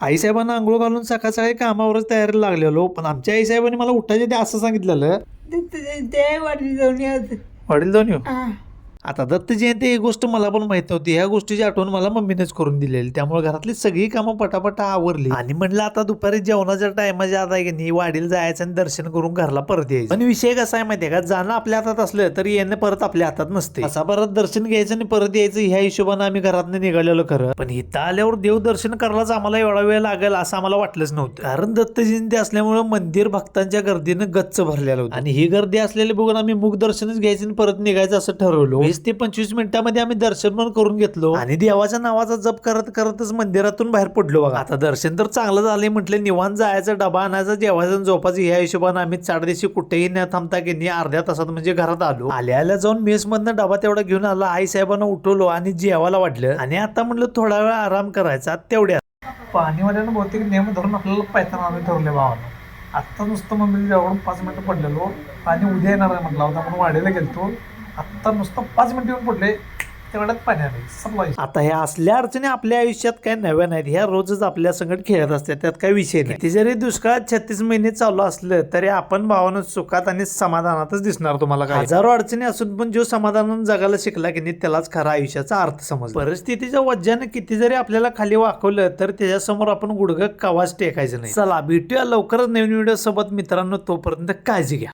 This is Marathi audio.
आईसाहेबांना आंघोळ घालून सकाळ सकाळी कामावरच तयारीला लागलेलो पण आमच्या आईसाहेबांनी मला उठायच्या ते असं सांगितलेलं. ते- वाटली जाऊन वडील जाऊन येऊ. आता दत्त जयंती ही गोष्ट मला पण माहीत नव्हती. ह्या गोष्टीची आठवण मला मम्मीनेच करून दिलेली. त्यामुळे घरातली सगळी कामं पटापटा आवरली. आणि म्हणलं आता दुपारी जेवणाच्या टायमाच्या आता आहे की नाही वाडीला जायचं आणि दर्शन करून घरला परत यायचं. पण विषय कसा आहे माहितीये का? जाणं आपल्या हातात असलं तरी येणं परत आपल्या हातात नसते. असा परत दर्शन घ्यायचं आणि परत यायचं ह्या हिशोबानं आम्ही घरातनं निघालेलो खरं. पण इथं आल्यावर देव दर्शन करायलाच आम्हाला एवढा वेळ लागेल असं आम्हाला वाटलंच नव्हतं. कारण दत्त जयंती असल्यामुळे मंदिर भक्तांच्या गर्दीनं गच्च भरलेलं होतं. आणि ही गर्दी असलेली बघून आम्ही मुख दर्शनच घ्यायचं आणि परत निघायचं असं ठरवलं. वीस ते पंचवीस मिनिटांमध्ये आम्ही दर्शन पण करून घेतलो. आणि देवाच्या नावाचा जप करत करतच मंदिरातून बाहेर पडलो बघा. आता दर्शन तर चांगलं झालंय म्हटलं निवांत जायचं डबा आणायचा जेवायचं झोपायचं ह्या हिशोबाने आम्ही चारदेशी कुठेही न थांबता की नाही अर्ध्या तासात म्हणजे घरात आलो. आल्या आल्या जाऊन मेस मधनं डबा तेवढा घेऊन आला आई साहेबांना उठवलो आणि जेवायला वाटलं. आणि आता म्हणलं थोडा वेळ आराम करायचा तेवढ्या पाणीवाल्यानं बहुतेक नियम धरून आपल्याला पायथान आणून ठरवले भावानं आत्ता नुसतं मम्मी जेवढून पाच मिनिटं पडलेलो आणि उद्या येणार आहे म्हटलं होता म्हणून वाढीला गेलतो. आत्ता नुसतं पाच मिनिट येऊन पडले तेवढ्यात पाणी आले आता ह्या असल्या अडचणी आपल्या आयुष्यात काय नव्या नाहीत. ह्या रोजच आपल्या संकट खेळत असतात. त्यात काही विषय नाही. ते जरी दुष्काळात छत्तीस महिने चालू असलं तरी आपण भावानं सुखात आणि समाधानातच दिसणार तुम्हाला काय? हजारो अडचणी असून पण जो समाधानानं जगायला शिकला की नाही त्यालाच खरा आयुष्याचा अर्थ समज परिस्थितीच्या वज्जानं किती जरी आपल्याला खाली वाकवलं तर त्याच्यासमोर आपण गुडघं कवाच टेकायचं नाही. चला भेटूया लवकरच नवीन व्हिडिओ सोबत. मित्रांनो तोपर्यंत काळजी घ्या.